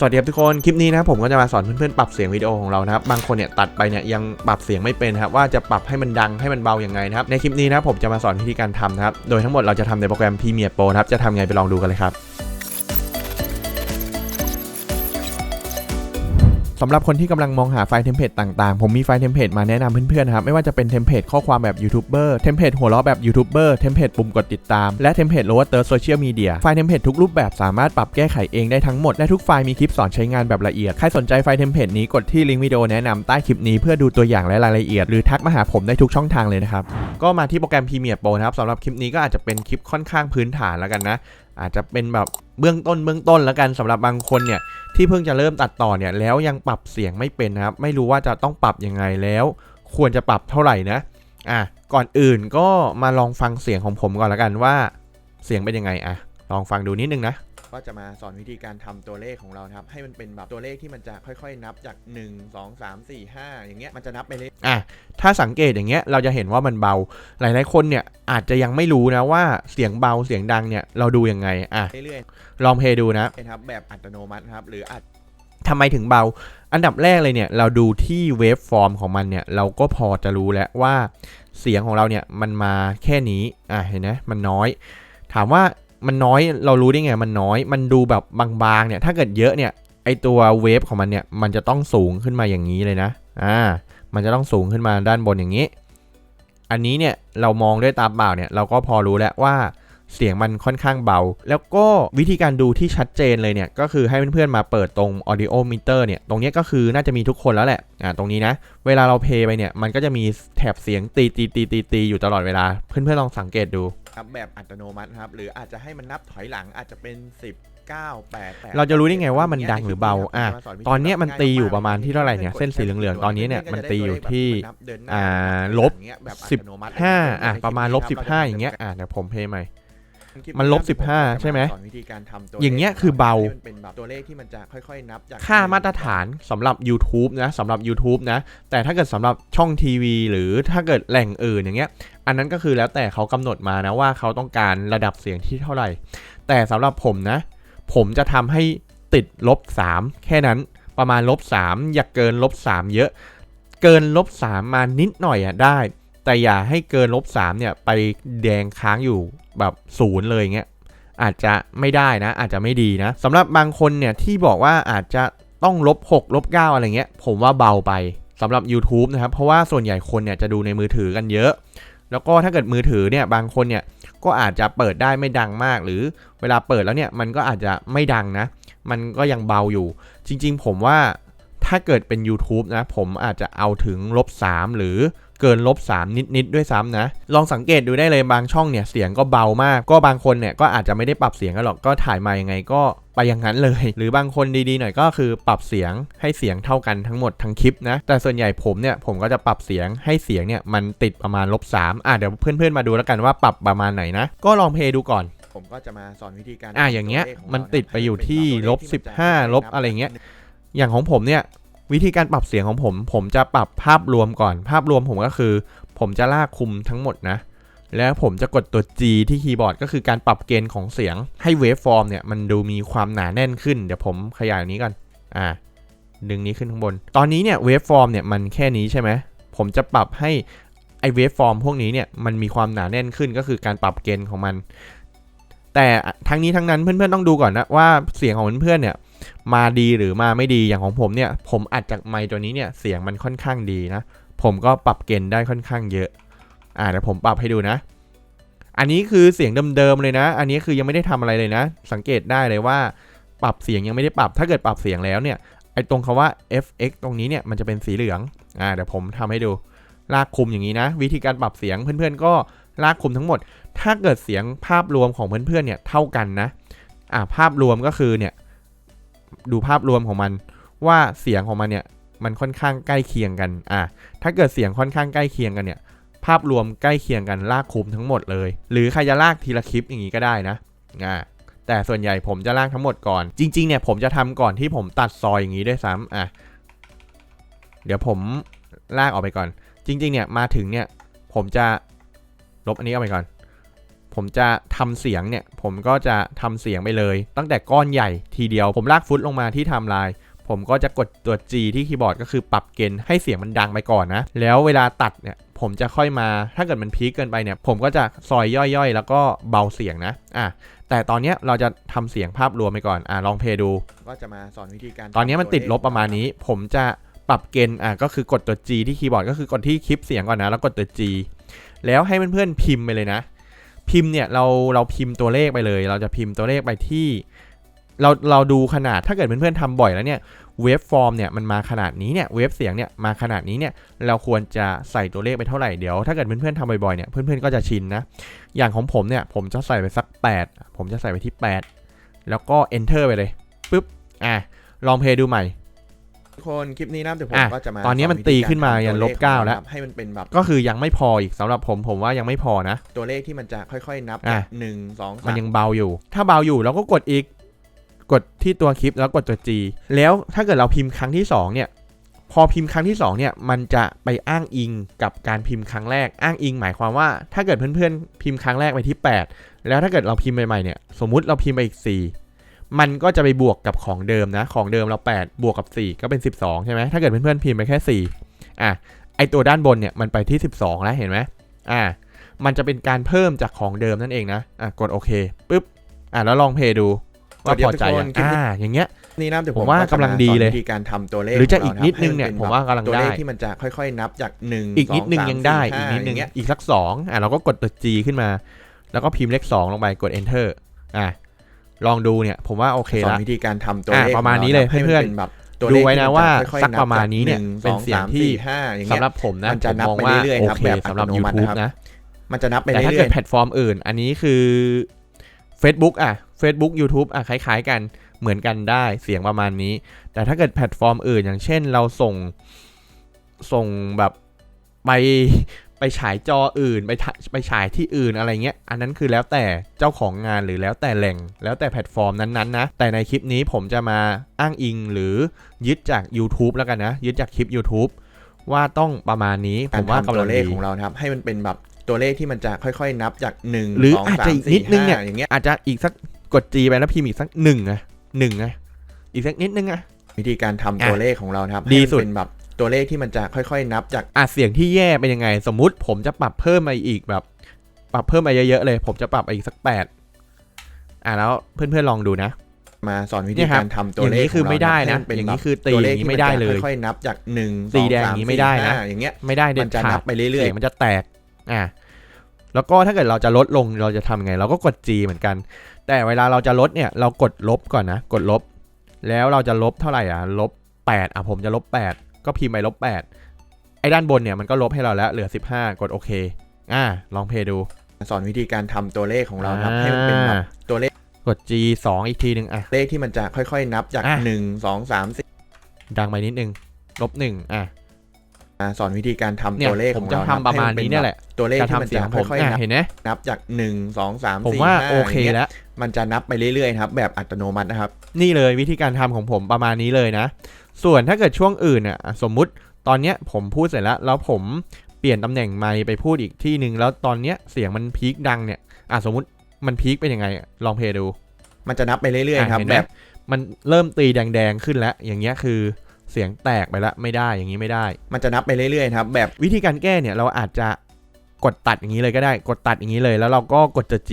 สวัสดีครับทุกคน คลิปนี้นะผมก็จะมาสอนเพื่อนๆปรับเสียงวิดีโอของเรานะครับ บางคนเนี่ยตัดไปเนี่ยยังปรับเสียงไม่เป็นครับว่าจะปรับให้มันดังให้มันเบาอย่างไงนะครับ ในคลิปนี้นะผมจะมาสอนวิธีการทำนะครับ โดยทั้งหมดเราจะทำในโปรแกรม Premiere Pro นะครับ จะทำไงไปลองดูกันเลยครับ สำหรับคนที่กำลังมองหาไฟล์เทมเพลตต่างๆ ผมมีไฟล์เทมเพลตมาแนะนำเพื่อนๆนะครับ ไม่ว่าจะเป็นเทมเพลตข้อความแบบยูทูบเบอร์ เทมเพลตหัวเราะแบบยูทูบเบอร์ เทมเพลตปุ่มกดติดตาม และเทมเพลตโลว์เตอร์โซเชียลมีเดีย ไฟล์เทมเพลตทุกรูปแบบสามารถปรับแก้ไขเองได้ทั้งหมด และทุกไฟล์มีคลิปสอนใช้งานแบบละเอียด ใครสนใจไฟล์เทมเพลตนี้กดที่ลิงก์วิดีโอแนะนำใต้คลิปนี้เพื่อดูตัวอย่างและรายละเอียด หรือทักมาหาผมได้ทุกช่องทางเลยนะครับ ก็มาที่โปรแกรม Premiere Pro นะครับสำหรับคลิปนี้ก็อาจจะเป็นคลิปค่อนข้างพื้นฐานแล้วกันนะ อาจจะเป็นแบบเบื้องต้นเบื้องต้นแล้วกันสำหรับบางคนเนี่ยที่เพิ่งจะเริ่มตัดต่อเนี่ยแล้วยังปรับเสียงไม่เป็นนะครับ ไม่รู้ว่าจะต้องปรับยังไงแล้ว ควรจะปรับเท่าไหร่นะอะก่อนอื่นก็มาลองฟังเสียงของผมก่อนแล้วกันว่า เสียงเป็นยังไงอะลองฟังดูนิดนึงนะ ก็จะมาสอนวิธีการทำตัวเลขของเรานะครับ ให้มันเป็นแบบตัวเลขที่มันจะค่อยๆ นับจาก 1 2 3 4 5 อย่างเงี้ยมันจะนับไปเลยอะถ้าสังเกตอย่างเงี้ยเราจะเห็นว่ามันเบา หลายๆคนเนี่ยอาจจะยังไม่รู้นะว่าเสียงเบาเสียงดังเนี่ยเราดูยังไงอะเรื่อยๆลองเพลย์ดูนะครับแบบอัตโนมัตินะครับหรืออัดทำไมถึงเบา อันดับแรกเลยเนี่ยเราดูที่เวฟฟอร์มของมันเนี่ยเราก็พอจะรู้แล้วว่าเสียงของเราเนี่ยมันมาแค่นี้อะเห็นไหมมันน้อย ถามว่า มันน้อยเรารู้ได้ไงมันน้อย มันดูแบบบางๆเนี่ยถ้าเกิดเยอะเนี่ยไอตัวเวฟของมันเนี่ยมันจะต้องสูงขึ้นมาอย่างนี้เลยนะอ่ามันจะต้องสูงขึ้นมาด้านบนอย่างนี้ อันนี้เนี่ยเรามองด้วยตาเปล่าเนี่ยเราก็พอรู้แล้วว่าเสียงมันค่อนข้างเบา แล้วก็วิธีการดูที่ชัดเจนเลยเนี่ย ก็คือให้เพื่อนๆมาเปิดตรง audio meter เนี่ย ตรงนี้ก็คือน่าจะมีทุกคนแล้วแหละ อ่า ตรงนี้นะ เวลาเราเพลย์ไปเนี่ย มันก็จะมีแถบเสียงตีตีตีตีตีอยู่ตลอดเวลา เพื่อนๆลองสังเกตดู ครับแบบอัตโนมัติครับหรืออาจจะให้มันนับถอยหลังอาจจะเป็น 10 9 8 8เราจะรู้ได้ไงว่ามันดังหรือเบาอะตอนเนี้ยมันตีอยู่ประมาณที่เท่าไหร่เนี่ยเส้นสีเหลืองๆตอนนี้เนี่ยมันตีอยู่ที่อ่าลบ15อะประมาณลบ15อย่างเงี้ยอะเดี๋ยวผมเพลย์ใหม่ มันลบ15ใช่ไหมอย่างเงี้ยคือเบาตัวเลขที่มันจะค่อยๆนับจากค่ามาตรฐานสำหรับ YouTube นะสำหรับ YouTube นะ แต่ถ้าเกิดสำหรับช่องทีวี หรือถ้าเกิดแหล่งอื่นอย่างเงี้ย อันนั้นก็คือแล้วแต่เขากำหนดมานะว่าเขาต้องการระดับเสียงที่เท่าไหร่ แต่สำหรับผมนะ ผมจะทำให้ติดลบ3แค่นั้นประมาณลบ3อย่าเกินลบ3เยอะ เกินลบ3มานิดหน่อยอะได้ แต่อย่าให้เกินลบ3เนี่ยไปแดงค้างอยู่แบบศูนย์เลยเงี้ยอาจจะไม่ได้นะ อาจจะไม่ดีนะสำหรับบางคนเนี่ยที่บอกว่าอาจจะต้องลบ6ลบ9อะไรเงี้ย ผมว่าเบาไปสำหรับ YouTube นะครับ เพราะว่าส่วนใหญ่คนเนี่ยจะดูในมือถือกันเยอะ แล้วก็ถ้าเกิดมือถือเนี่ยบางคนเนี่ยก็อาจจะเปิดได้ไม่ดังมาก หรือเวลาเปิดแล้วเนี่ยมันก็อาจจะไม่ดังนะ มันก็ยังเบาอยู่ จริง ๆ ผมว่าถ้าเกิดเป็น YouTube นะผมอาจจะเอาถึงลบ3หรือ เกินลบ3นิดๆด้วยซ้ำนะ ลองสังเกตดูได้เลยบางช่องเนี่ยเสียงก็เบามาก ก็บางคนเนี่ยก็อาจจะไม่ได้ปรับเสียงกันหรอกก็ถ่ายมายังไงก็ไปอย่างนั้นเลย หรือบางคนดีๆหน่อยก็คือปรับเสียงให้เสียงเท่ากันทั้งหมดทั้งคลิปนะ แต่ส่วนใหญ่ผมเนี่ยผมก็จะปรับเสียงให้เสียงเนี่ยมันติดประมาณลบ3อะเดี๋ยวเพื่อนๆมาดูแล้วกันว่าปรับประมาณไหนนะ ก็ลองเพลย์ดูก่อน ผมก็จะมาสอนวิธีการอะอย่างเงี้ยมันติดไปอยู่ที่ลบ15ลบอะไรเงี้ยอย่างของผมเนี่ย วิธีการปรับเสียงของผม ผมจะปรับภาพรวมก่อน ภาพรวมผมก็คือ ผมจะลากคุมทั้งหมดนะ แล้วผมจะกดตัว G ที่คีย์บอร์ดก็คือการปรับเกณฑ์ของเสียงให้เวฟฟอร์มเนี่ยมันดูมีความหนาแน่นขึ้น เดี๋ยวผมขยายนี้ก่อน อ่า ดึงนี้ขึ้นข้างบน ตอนนี้เนี่ยเวฟฟอร์มเนี่ยมันแค่นี้ใช่ไหม ผมจะปรับให้ไอเวฟฟอร์มพวกนี้เนี่ยมันมีความหนาแน่นขึ้นก็คือการปรับเกณฑ์ของมัน แต่ทั้งนี้ทั้งนั้นเพื่อนๆต้องดูก่อนนะว่าเสียงของเพื่อนๆเนี่ยมาดีหรือมาไม่ดีอย่างของผมเนี่ย ผมอัดจากไมค์ตัวนี้เนี่ยเสียงมันค่อนข้างดีนะ ผมก็ปรับเกณฑ์ได้ค่อนข้างเยอะ อ่าเดี๋ยวผมปรับให้ดูนะ อันนี้คือเสียงเดิมๆเลยนะ อันนี้คือยังไม่ได้ทำอะไรเลยนะ สังเกตได้เลยว่า ปรับเสียงยังไม่ได้ปรับถ้าเกิดปรับเสียงแล้วเนี่ยไอตรงคาว่า fx ตรงนี้เนี่ยมันจะเป็นสีเหลืองอ่าเดี๋ยวผมทำให้ดูลากคุมอย่างนี้นะ วิธีการปรับเสียงเพื่อนๆก็ลากคุมทั้งหมด ถ้าเกิดเสียงภาพรวมของเพื่อนๆเนี่ยเท่ากันนะอ่าภาพรวมก็คือเนี่ยดูภาพรวมของมันว่าเสียงของมันเนี่ยมันค่อนข้างใกล้เคียงกันอะถ้าเกิดเสียงค่อนข้างใกล้เคียงกันเนี่ยภาพรวมใกล้เคียงกันลากคุมทั้งหมดเลย หรือใครจะลากทีละคลิปอย่างนี้ก็ได้นะอ่าแต่ส่วนใหญ่ผมจะลากทั้งหมดก่อน จริงๆเนี่ยผมจะทำก่อนที่ผมตัดซอยอย่างนี้ด้วยซ้ำอะเดี๋ยวผมลากออกไปก่อน จริง ๆ เนี่ยมาถึงเนี่ยผมจะลบอันนี้ออกไปก่อน ผผมจะทำเสียงเนี่ย ผมก็จะทำเสียงไปเลย ตั้งแต่ก้อนใหญ่ทีเดียว ผมลากฟุตลงมาที่ไทม์ไลน์ผมก็จะกดตัว G ที่คีย์บอร์ดก็คือปรับเกณฑ์ให้เสียงมันดังไปก่อนนะ แล้วเวลาตัดเนี่ยผมจะค่อยมา ถ้าเกิดมันพีคเกินไปเนี่ย ผมก็จะซอยย่อยๆ แล้วก็เบาเสียงนะ อะ แต่ตอนเนี้ยเราจะทำเสียงภาพรวมไปก่อน อะ ลองเพลย์ดู ก็จะมาสอนวิธีการ ตอนนี้มันทำวติดลบเลขประมาณนี้ ผมจะปรับเกณฑ์ อะ ก็คือกดตัว G ที่คีย์บอร์ดก็คือกดที่คลิปเสียงก่อนนะ แล้วกดตัว G แล้วให้เพื่อนๆพิมพ์ไปเลยนะ พิมพ์เนี่ยเราเราพิมพ์ตัวเลขไปเลย เราจะพิมพ์ตัวเลขไปที่ เราเราดูขนาดถ้าเกิดเพื่อนๆทำบ่อยแล้วเนี่ยเวฟฟอร์มเนี่ยมันมาขนาดนี้เนี่ยเวฟเสียงเนี่ยมาขนาดนี้เนี่ยเราควรจะใส่ตัวเลขไปเท่าไหร่เดี๋ยวถ้าเกิดเพื่อนๆทำบ่อยๆเนี่ยเพื่อนๆก็จะชินนะอย่างของผมเนี่ยผมจะใส่ไปสัก 8 ผมจะใส่ไปที่ 8 แล้วก็ enter ไปเลยปุ๊บอะลองเพลย์ดูใหม่ คนคลิปนี้นะเดี๋ยวผมอะก็จะมาตอนนี้มันสวิตีธีขึ้นมายันลบทำตัวเก้าขแล้วครับให้มันเป็นแบบก็คือยังไม่พออีกสำหรับผมผมว่ายังไม่พอนะ ตัวเลขที่มันจะค่อยๆนับอะจากหนึ่งสองมัสานมยังเบาอยู่ ถ้าเบาอยู่เราก็กดอีกกดที่ตัวคลิปแล้วกดตัว G แล้วถ้าเกิดเราพิมพ์ครั้งที่สองเนี่ย พอพิมพ์ครั้งที่สองเนี่ย มันจะไปอ้างอิงกับการพิมพ์ครั้งแรก อ้างอิงหมายความว่า ถ้าเกิดเพื่อนๆ พิมพ์ครั้งแรกไปที่ 8 แล้วถ้าเกิดเราพิมพ์ใหม่ๆเนี่ย สมมุติเราพิมพ์ไปอีก 4 มันก็จะไปบวกกับของเดิมนะ ของเดิมเรา 8 บวกกับ 4 ก็เป็น 12 ใช่ไหมถ้าเกิดเพื่อนๆพิมพ์ไปแค่ 4 อะ ไอตัวด้านบนเนี่ยมันไปที่ 12 แล้วเห็นไหมอ่ามันจะเป็นการเพิ่มจากของเดิมนั่นเองนะ อะกดโอเคปุ๊บ อะแล้วลองเพลย์ดูว่าพอใจยังอ่าอย่างเงี้ยนี่นะเดี๋ยวผผมมว่าก็จะกำลังดีเลยสอนวิธีการทำตัวเลขหรือจะขอีงกเานิดครับนึงเนี่ยให้ผมป็ว่ากำลังตัวได้เลขที่มันจะค่อยๆ นับจากหนึ่งอีกนิดนึงสยังได้สามอีกนิดนึงสี่ห้าอีกสักสองอะเราก็กดตัว G ขึ้นมา แล้วก็พิมพ์เลขสองลงไปกด enter อะ ลองดูเนี่ยผมว่าโอเคสอนละวิธีการทำตัวอะเลขประมาณขงนี้เลยให้เพื่อนๆป็แบบตัวดูเลขไว้ที่นะมัว่าค่อยๆสักประมาณนี้เนี่ยบเป็นจากเสียงหที่สอามห้าอย่างเงี้สำยหรับผมนะมันจะผมนับมองไปว่าเรื่อยๆโอครับเคแบบสำหรับอัตโนมัติ YouTube นะครับนะ มันจะนับไปแต่เรื่ถ้าอเกิยดแพลตฟอร์มอื่น อันนี้คือ Facebook อะ Facebook YouTube อะคล้ายๆกันเหมือนกันได้เสียงประมาณนี้ แต่ถ้าเกิดแพลตฟอร์มอื่น อย่างเช่นเราส่งส่งแบบไปไปฉายจออื่นไปถ่า ไปฉายที่อื่นอะไรเงี้ย อันนั้นคือแล้วแต่เจ้าของงานหรือแล้วแต่แหล่ง แล้วแต่แพลตฟอร์มนั้นๆนะ แต่ในคลิปนี้ผมจะมาอ้างอิงหรือยึดจาก YouTube แล้วกันนะ ยึดจากคลิป YouTube ว่าต้องประมาณนี้ๆผมว่ากำตัลัวงเลขดีของเรานะครับ ให้มันเป็นแบบตัวเลขที่มันจะค่อยๆ นับจากหนึ่งหรือสงอาจสามจะอีกสี่นิดนึงเนี่ยห้าอย่างเงี้ยอาจจะอีกสักกด G ไปแล้วพิมพ์อีกสักหนึ่งอะหนึ่งอะอีกสักนิดนึงอะวิธีการทำตัวเลขของเรานะครับดีให้มันสุดเป็นแบบ ตัวเลขที่มันจะค่อยๆ นับจากอะเสียงที่แย่เป็นยังไง สมมุติผมจะปรับเพิ่มไปอีกแบบ ปรับเพิ่มไปเยอะๆเลย ผมจะปรับไปอีกสักแปดอะแล้วเพื่อนๆลองดูนะมาสอนวิเนี่ธียครับการทำตัอวย่างเลขนี้คือไม่ได้ขนะงเรอย่างนี้แบบคือตีตัวอเลขย่างนี้ที่ไม่ได้เลยค่อยๆนับจากหนึ่งสีสองแดงสามอย่างนี้สี่ไม่ได้นะห้าอย่างเงี้ยไม่ได้เด็มัดนจะขานัดบไปเรื่อยเสียงมันจะแตกอะแล้วก็ถ้าเกิดเราจะลดลงเราจะทำไง เราก็กด G เหมือนกัน แต่เวลาเราจะลดเนี่ยเรากดลบก่อนนะ กดลบ แล้วเราจะลบเท่าไหร่อะลบ8อะผมจะลบ8 ก็พิมพ์ไปลบ8ไอ้ด้านบนเนี่ยมันก็ลบให้เราแล้วเหลือ 15 กดโอเคอะลองเพลย์ดูๆสอนวิธีการทำตัวเลขของเรานะครับให้มันเป็นแบบอ่าตัวเลขกด G 2 อีกทีหนึ่งอะ เลขที่มันจะค่อยๆ นับจาก อะหนึ่งสองสามสี่ดังไปนิดนึงลบหนึ่งอะ อ่าสอนวิธีการทำเนี่ยตัวเลขผขมองจะเราทำประมาณนี้เนี่ยแหละตัวเลขการที่มันทำเสียจะงผมค่อยๆอะนับเห็นไหมนับจากหนึ่งสองสามผมสี่ว่าห้าโอเคย่างงี้ยแล้ว มันจะนับไปเรื่อยๆนะครับแบบอัตโนมัตินะครับ นี่เลยวิธีการทำของผมประมาณนี้เลยนะ ส่วนถ้าเกิดช่วงอื่นเนี่ยอะสมมุติตอนเนี้ยผมพูดเสร็จแล้ว แล้วผมเปลี่ยนตำแหน่งไมค์ไปพูดอีกที่หนึ่งแล้วตอนเนี้ยเสียงมันพีคดังเนี่ยอะสมมุติมันพีคเป็นยังไงอะลองเพลย์ดู มันจะนับไปเรื่อยๆครับอะเห็นไหแบมบมันเริ่มตีแดงๆขึ้นแล้ว อย่างเงี้ยคือเสียงแตกไปแล้วไม่ได้อย่างนี้ไม่ได้ มันจะนับไปเรื่อยๆครับ แบบวิธีการแก้เนี่ยเราอาจจะกดตัดอย่างนี้เลยก็ได้ กดตัดอย่างนี้เลย แล้วเราก็กดจะ G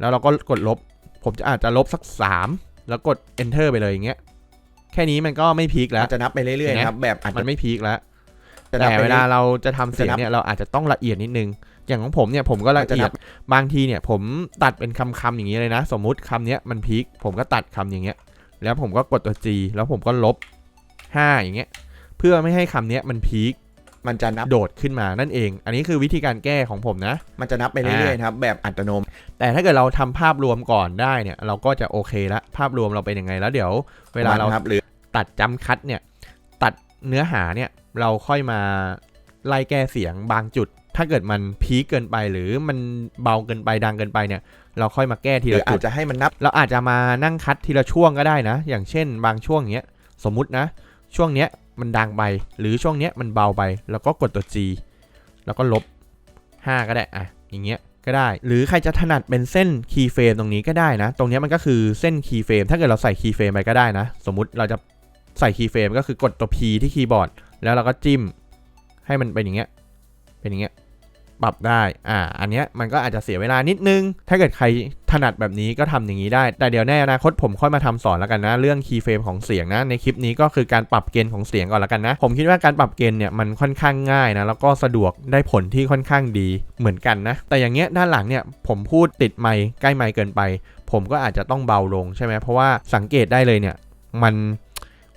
แล้วเราก็กดลบ ผมจะอาจจะลบสัก 3 แล้วกด enter ไปเลยอย่างเงี้ย แค่นี้มันก็ไม่พีคแล้วมันจะนับไปเรื่อยเห็นไหมๆครับแบบอาจมัจะนไม่พีคแล้วจะนับแต่ไปเวรื่ลาอยเราจะทำเสียงเนี่ยเราอาจจะต้องละเอียดนิดนึง อย่างของผมเนี่ยผมก็ละจะเอีนัยดบบางทีเนี่ยผมตัดเป็นคำคำๆอย่างนี้เลยนะ สมมุติคำเนี้ยมันพีคผมก็ตัดคำอย่างเงี้ย แล้วผมก็กดตัว G แล้วผมก็ลบ 5 อย่างเงี้ย เพื่อไม่ให้คำเนี้ยมันพีคมันจะนับโดดขึ้นมานั่นเอง อันนี้คือวิธีการแก้ของผมนะ มันจะนับไปเรื่อยๆนะครับแบบอัตโนมัติ แต่ถ้าเกิดเราทำภาพรวมก่อนได้เนี่ย เราก็จะโอเคละภาพรวมเราเป็นยังไงแล้วเดี๋ยว เวลาเราครับหรือ ตัดจำคัดเนี่ยตัดเนื้อหาเนี่ยเราค่อยมาไล่แก้เสียงบางจุด ถ้าเกิดมันพีคเกินไปหรือมันเบาเกินไปดังเกินไปเนี่ย เราค่อยมาแก้ทีหรือละอาจุจดจะให้มันนับ เราอาจจะมานั่งคัดทีละช่วงก็ได้นะ อย่างเช่น บางช่วงเนี้ยสมมุตินะ ช่วงเนี้ยมันดังไปหรือช่วงเนี้ยมันเบาไปแล้วก็กดตัว G แล้วก็ลบ 5 ก็ได้อะอย่างเงี้ยก็ได้ หรือใครจะถนัดเป็นเส้นคีย์เฟรมตรงนี้ก็ได้นะ ตรงเนี้ยมันก็คือเส้นคีย์เฟรมถ้าเกิดเราใส่คีย์เฟรมไปก็ได้นะ สมมุติเราจะ ใส่คีย์เฟรมก็คือกดตัว P ที่คีย์บอร์ด แล้วเราก็จิ้มให้มันเป็นอย่างเงี้ย เป็นอย่างเงี้ย ปรับได้ อ่า อันเนี้ยมันก็อาจจะเสียเวลานิดนึง ถ้าเกิดใครถนัดแบบนี้ก็ทำอย่างนี้ได้ แต่เดี๋ยวในอนาคตผมค่อยมาทำสอนแล้วกันนะ เรื่องคีย์เฟรมของเสียงนะ ในคลิปนี้ก็คือการปรับเกณฑ์ของเสียงก่อนแล้วกันนะ ผมคิดว่าการปรับเกณฑ์เนี่ยมันค่อนข้างง่ายนะ แล้วก็สะดวกได้ผลที่ค่อนข้างดีเหมือนกันนะ แต่อย่างเงี้ยด้านหลังเนี่ยผมพูดติดไมค์ใกล้ไมค์เกินไป ผมก็อาจจะต้องเบาลงใช่ไหมเพราะว่าสังเกตได้เลยเนี่ยมัน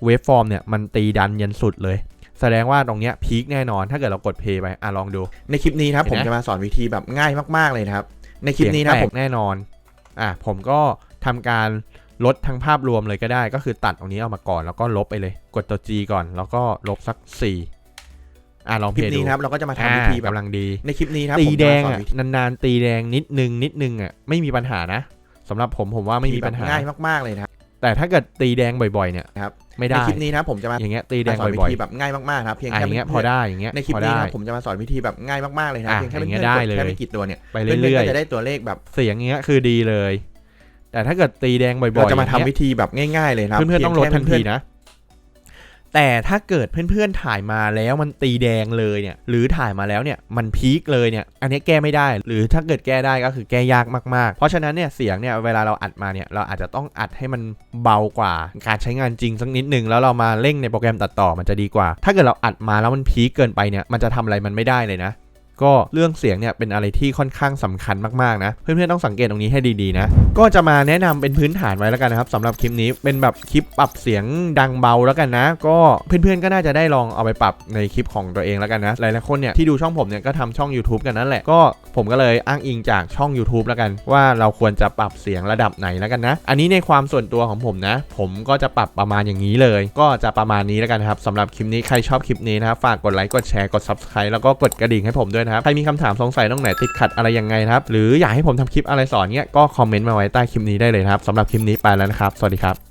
เวฟฟอร์มเนี่ยมันตีดันยันสุดเลย แสดงว่าตรงเนี้ยพีคแน่นอนถ้าเกิดเรากดเพย์ไปอะลองดู ในคลิปนี้นะครับเห็ผนมไหมจะมาสอนวิธีแบบง่ายมากๆเลยนะครับ ในคลิปนี้นะเสียงผแตมกแน่นอนอะผมก็ทำการลดทั้งภาพรวมเลยก็ได้ ก็คือตัดตรงนี้ออกมาก่อนแล้วก็ลบไปเลย กดตัว G ก่อน แล้วก็ลบสัก 4 อะลองคเพลิปย์ดูนี้นะครับเราก็จะมาทำอ่าวิธีแบบกำลังดี ในคลิปนี้นะครับตีผมแดจะงมาสอนอะวิธีนานๆตีแดงนิดนึงนิดนึงอะไม่มีปัญหานะสำหรับผมผมว่าไม่มีปัญหาแบบง่ายมากๆเลยนะครับ แต่ถ้าเกิดตีแดงบ่อยๆเนี่ยครับไม่ในได้คลิปนี้นะครับผมจะมาอย่างเงี้ยตีแดงสอนวิบ่อยธีแบบง่ายมากๆครับเพียงๆอะแค่อย่างเงี้ยพพื่อนได้อย่างเงี้ยในคลิปพอนี้ได้นะครับผมจะมาสอนวิธีแบบง่ายมากๆเลยนะอะเพียงแค่อย่างเงี้เพื่ยอนได้ๆกดเลยแค่ไม่กี่ตัวเนี่ยไปเพื่อนเรื่อยๆก็จะได้ตัวเลขแบบๆเสียงอย่างเงี้ยคือดีเลย แต่ถ้าเกิดตีแดงบ่อยๆเราจะมาทำอย่งงี้ยวิธีแบบง่ายๆเลยนะครับเพื่อนๆต้องลดทันเพีทียงแค่นะ แต่ถ้าเกิดเพื่อนๆถ่ายมาแล้วมันตีแดงเลยเนี่ยหรือถ่ายมาแล้วเนี่ยมันพีคเลยเนี่ยอันนี้แก้ไม่ได้ หรือถ้าเกิดแก้ได้ก็คือแก้ยากมากๆ เพราะฉะนั้นเนี่ยเสียงเนี่ยเวลาเราอัดมาเนี่ยเราอาจจะต้องอัดให้มันเบากว่าการใช้งานจริงสักนิดหนึ่งแล้วเรามาเร่งในโปรแกรมตัดต่อมันจะดีกว่า ถ้าเกิดเราอัดมาแล้วมันพีคเกินไปเนี่ยมันจะทำอะไรมันไม่ได้เลยนะ ก็เรื่องเสียงเนี่ยเป็นอะไรที่ค่อนข้างสำคัญมากๆนะเพื่อนๆต้องสังเกตตรงนี้ให้ดีๆนะก็จะมาแนะนำเป็นพื้นฐานไว้แล้วกันนะครับสำหรับคลิปนี้เป็นแบบคลิปปรับเสียงดังเบาแล้วกันนะ ก็เพื่อนๆก็น่าจะได้ลองเอาไปปรับในคลิปของตัวเองแล้วกันนะหลายๆคนเนี่ยที่ดูช่องผมเนี่ยก็ทำช่อง YouTube กันนั่นแหละก็ผมก็เลยอ้างอิงจากช่อง YouTube แล้วกัน ว่าเราควรจะปรับเสียงระดับไหนแล้วกันนะ อันนี้ในความส่วนตัวของผมนะ ผมก็จะปรับประมาณอย่างนี้เลย ก็จะประมาณนี้แล้วกันครับสำหรับคลิปนี้ใครชอบคลิปนี้นะครับฝากกดไลค์กดแชร์กด Subscribe แล้วก็กดกระดิ่งให้ผมด้วยนะครับ ใครมีคำถามสงสัยตรงไหนติดขัดอะไรยังไงนะครับ หรืออยากให้ผมทำคลิปอะไรสอนเนี้ยก็คอมเมนต์มาไว้ใต้คลิปนี้ได้เลยครับสำหรับคลิปนี้ไปแล้วนะครับ สวัสดีครับ